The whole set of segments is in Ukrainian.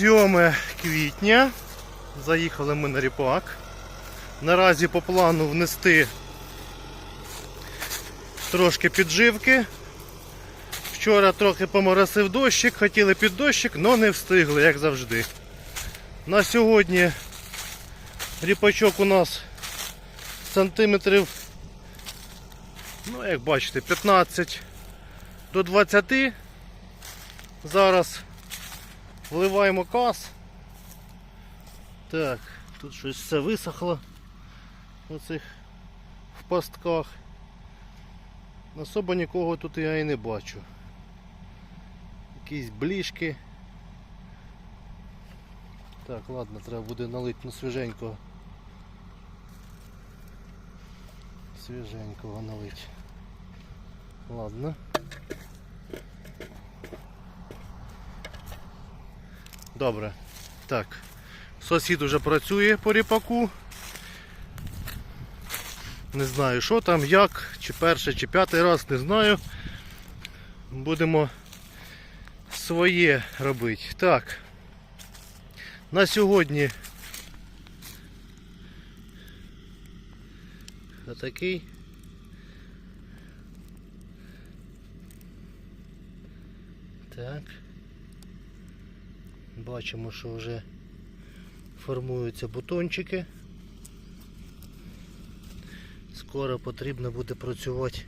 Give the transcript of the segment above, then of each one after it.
7 квітня. Заїхали ми на ріпак. Наразі по плану внести трошки підживки. Вчора трохи поморосив дощик, хотіли під дощик, але не встигли, як завжди. На сьогодні ріпачок у нас сантиметрів, ну як бачите, 15 до 20. Зараз вливаємо каз. Так, тут щось все висохло в оцих в пастках. Особо нікого тут я і не бачу. Якісь бліжки. Так, ладно, треба буде налити на свіженького. Свіженького налить. Ладно. Добре. Так. Сусід уже працює по ріпаку. Не знаю, що там, як, чи перший, чи п'ятий раз, не знаю. Будемо своє робити. Так. На сьогодні отакий. Так. Бачимо, що вже формуються бутончики. Скоро потрібно буде працювати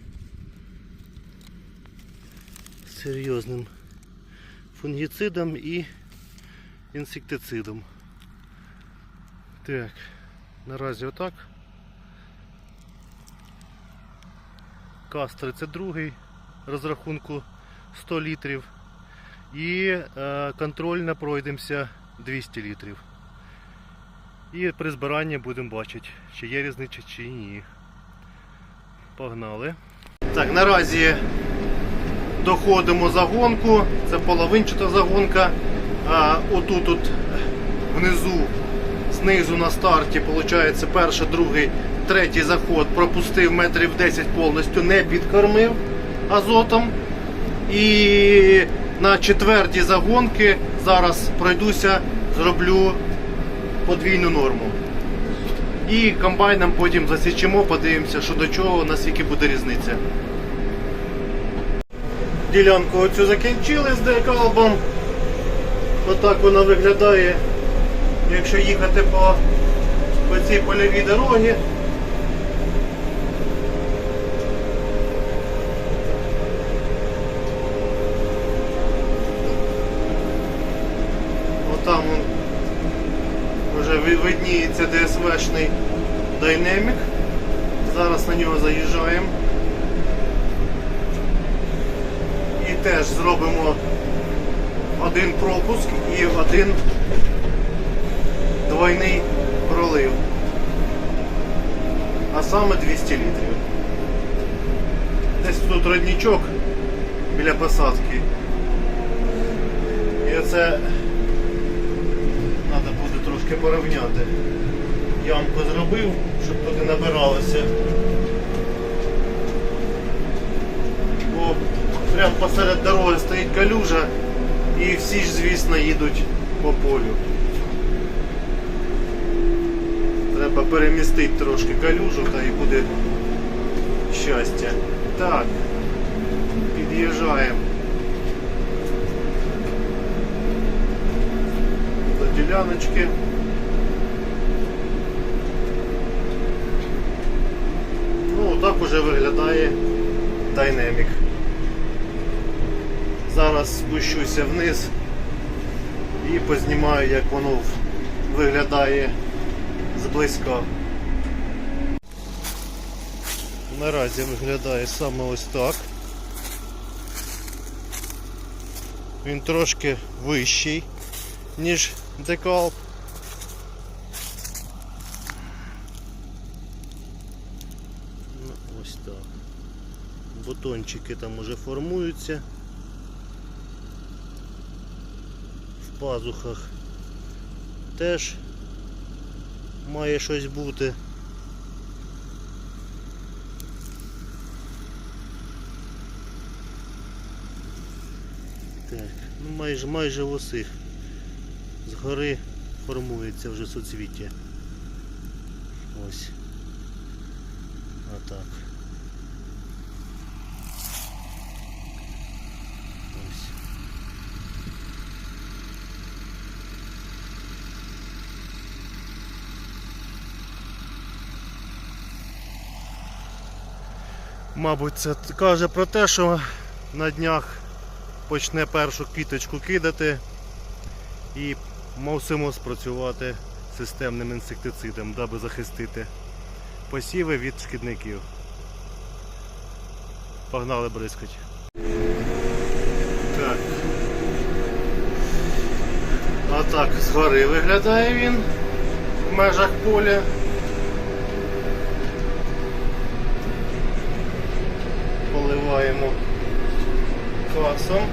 з серйозним фунгіцидом і інсектицидом. Так, наразі отак. КАС 32 розрахунку 100 літрів. І е, контрольно пройдемося 200 літрів. І при збиранні будемо бачити, чи є різниця, чи ні. Погнали. Так, наразі доходимо загонку. Це половинчата загонка. А отут от внизу, знизу на старті, виходить, перший, другий, третій заход пропустив метрів 10 повністю, не підкормив азотом. І на четвертій загонки зараз пройдуся, зроблю подвійну норму. І комбайном потім засічемо, подивимося, що до чого, наскільки буде різниця. Ділянку оцю закінчили з декалбом. Отак вона виглядає, якщо їхати по, по цій польовій дорогі. Отам он вже ви- видніється ДСВшний динамік. Зараз на нього заїжджаємо. І теж зробимо один пропуск і один двойний пролив. А саме 200 літрів. Десь тут родничок біля посадки. І оце трошки порівняти. Ямку зробив, щоб туди набиралося. Бо прямо посеред дороги стоїть калюжа і всі ж, звісно, їдуть по полю. Треба перемістити трошки калюжу та і буде щастя. Так, під'їжджаємо. до діляночки. Ну, так уже виглядає динамік. Зараз спущуся вниз і познімаю, як воно виглядає зблизька. Наразі виглядає саме ось так. Він трошки вищий ніж декалп. Ну, ось так. Бутончики там уже формуються. В пазухах теж має щось бути. Так, ну майже майже в усіх згори формується вже суцвіття. Ось. Отак. Ось. Мабуть, це каже про те, що на днях почне першу квіточку кидати і мусимо спрацювати системним інсектицидом, даби захистити посіви від шкідників. Погнали бризкать. Так. Отак згори виглядає він в межах поля. Поливаємо квасом.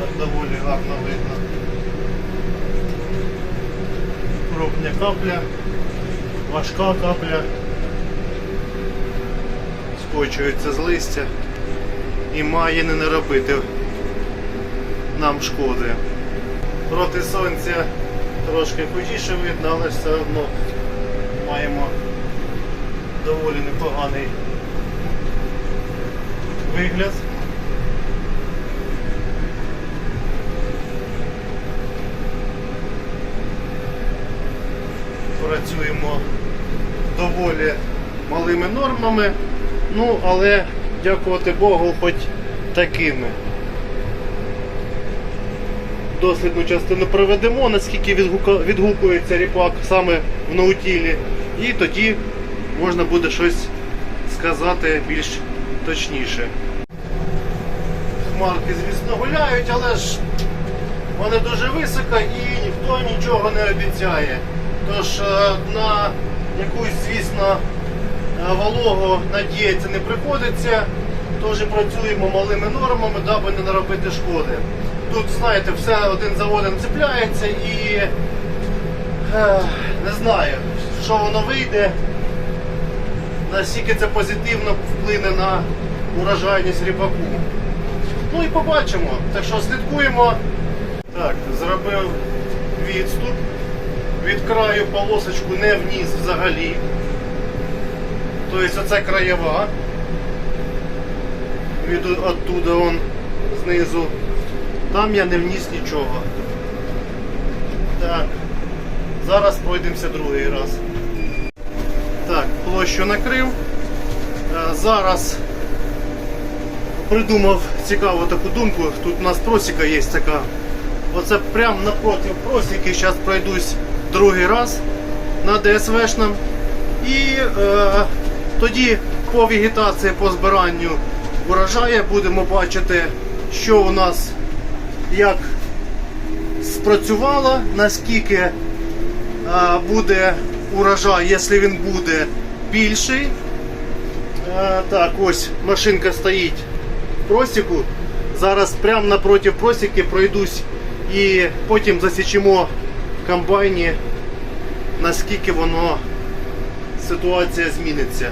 Так доволі гарно видно. Крупня капля, важка капля. Скочується з листя і має не наробити нам шкоди. Проти сонця трошки худіше видно, але все одно маємо доволі непоганий вигляд. Працюємо доволі малими нормами, ну але дякувати Богу, хоч такими. Дослідну частину проведемо, наскільки відгукується ріпак саме в наутілі, і тоді можна буде щось сказати більш точніше. Хмарки, звісно, гуляють, але ж вони дуже високо і ніхто нічого не обіцяє. Тож е, на якусь, звісно, е, вологу надіятися не приходиться. Тож працюємо малими нормами, даби не наробити шкоди. Тут, знаєте, все один за одним цепляється і е, не знаю, що воно вийде, наскільки це позитивно вплине на урожайність ріпаку. Ну і побачимо. Так що слідкуємо. Так, зробив відступ. Від краю полосочку не вниз взагалі. Тобто оце краєва. Від оттуда он знизу. Там я не вніс нічого. Так. Зараз пройдемося другий раз. Так, площу накрив. Е, Зараз придумав цікаву таку думку. Тут у нас просіка є така. Оце прямо напроти просіки. Зараз пройдусь другий раз на ДСВшному. І е, тоді по вегетації, по збиранню урожаю будемо бачити, що у нас як спрацювало, наскільки е, буде урожай, якщо він буде більший. Е, так, ось машинка стоїть просіку. Зараз прямо напроти просіки пройдусь і потім засічемо в комбайні, наскільки воно ситуація зміниться.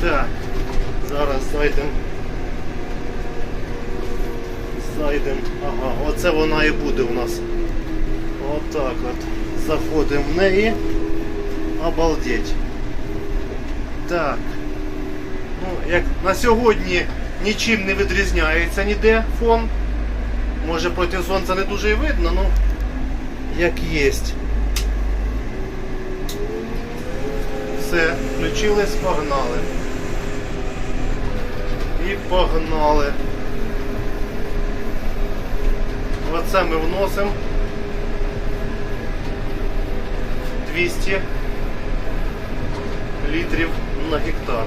Так, зараз зайдемо. Зайдемо. Ага, оце вона і буде у нас. Отак от. Заходимо в неї. Обалдеть. Так. Ну, як на сьогодні нічим не відрізняється ніде фон. Може проти сонця не дуже і видно, ну як є. Все, включились, погнали. І погнали. Оце ми вносимо 200 літрів на гектар.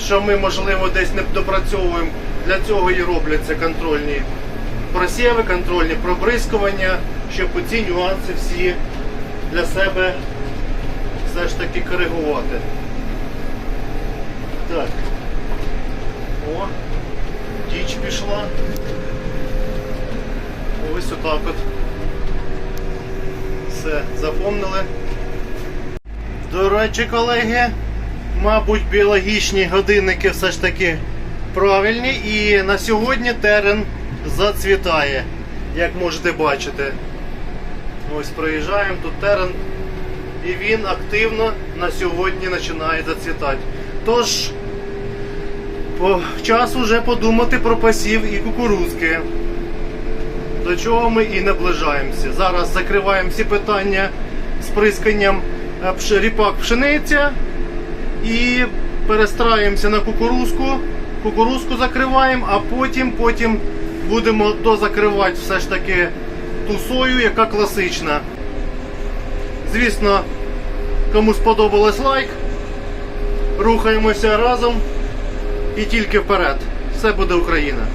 Що ми, можливо, десь не допрацьовуємо, для цього і робляться контрольні просіви, контрольні пробризкування, щоб ці нюанси всі для себе все ж таки коригувати. Так. О, діч пішла. Ось отак от. Все, запомнили. До речі, колеги, мабуть, біологічні годинники все ж таки правильні і на сьогодні терен зацвітає. як можете бачити. Ось проїжджаємо тут терен. І він активно на сьогодні починає зацвітати. Тож, по, час уже подумати про пасів і кукурузки. До чого ми і наближаємося. Зараз закриваємо всі питання з присканням е, ріпак пшениця і перестраємося на кукурузку. Кукурузку закриваємо, а потім, потім будемо дозакривати все ж таки ту сою, яка класична. Звісно, кому сподобалось лайк. Рухаємося разом і тільки вперед. Все буде Україна.